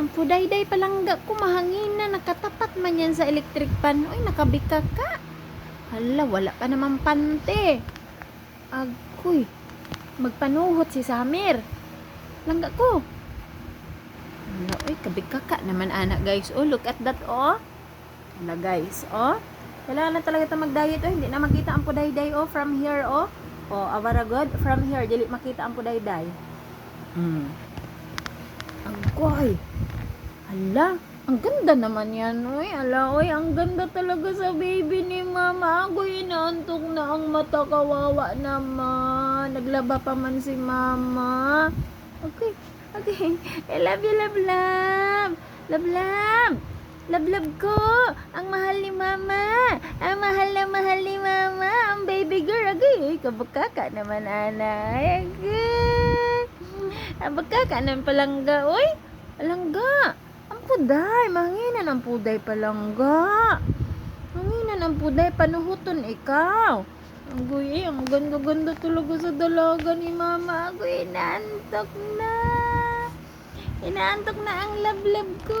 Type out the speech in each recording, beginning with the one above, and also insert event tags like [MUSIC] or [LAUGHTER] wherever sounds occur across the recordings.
Ang pudayday palangga ko mahangin na nakatapat man yan sa electric pan. Uy, nakabika ka. Hala, wala pa naman pante. Agoy, magpanuhot si Samir. Langga ko. Hala, uy, kabika ka naman anak guys. Oh, look at that, oh. Hala guys, oh. Kailangan na talaga ito mag-diet, oh. Hindi na makita ang pudayday, oh, from here, oh. Oh, awara god, from here, dili makita ang pudayday. Hmm. Agoy. Hala, ang ganda naman yan, oy. Ala, oy, ang ganda talaga sa baby ni mama. Agoy, inaantok na ang mata, kawawa naman. Naglaba pa man si mama. Okay, okay. I love you, love, love. Love, love. Love, ko. Ang mahal ni mama. Ang mahal na mahal ni mama. Ang baby girl. Agay, kabakaka naman, anay. Agay. Ang bakaka naman palangga, oy. Palangga. Ang puday. Manginan ang puday palangga. Manginan ang puday. Panuhuton ikaw. Ang guyi, ang ganda-ganda talaga sa dalaga ni mama. Agoy, inaantok na. Inaantok na ang lablab ko.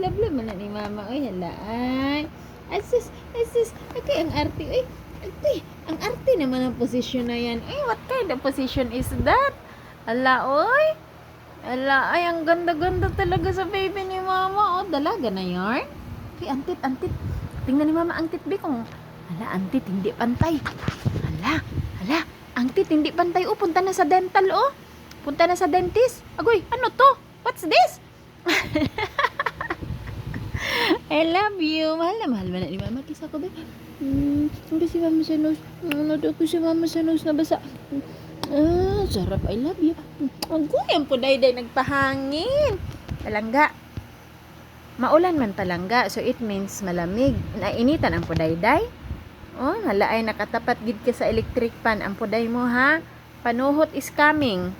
Lablab na ni mama. Uy, hala ay. Asus, asus. Okay, ang arte. Uy, arte. Ang arte naman ang posisyon na yan. Uy, what kind of position is that? Ala, oy. Ala, ay, ang ganda-ganda talaga sa baby ni mama. Oh, dalaga na yarn. Uy, antit, antit. Tingnan ni mama ang titbi kung Hala, antit, hindi pantay. Hala, hala, antit, hindi pantay. Oh, punta na sa dental, oh. Punta na sa dentist. Agoy, ano to? What's this? [LAUGHS] I love you. Mahal na mahal na ni mama. Kisa ko ba? Hmm, hindi si mama sa nose. Ano daw ko si mama sa nose na basa. Ah, sarap. I love you. Ang guyang po day nagpahangin. Talangga. Maulan man talangga. So it means malamig. Nainitan ang pudayday. Oh, hala ay nakatapat gid ka sa electric pan. Ang puday mo ha. Panuhot is coming.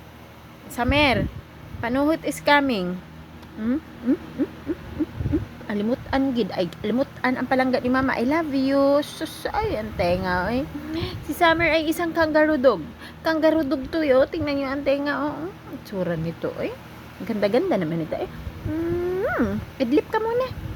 Samer, panuhot is coming. Hmm? Hmm? Hmm? Hmm? Hmm? Hmm? Alimutan gid ay alimutan ang palangga ni mama. I love you. Sus ay ang tenga oy. Si Summer ay isang kangaroo dog. Kangaroo dog to yo. Tingnan niyo ang tenga oh. Ang tsura nito. Ang ganda-ganda naman ito eh. Hmm. Idlip ka muna.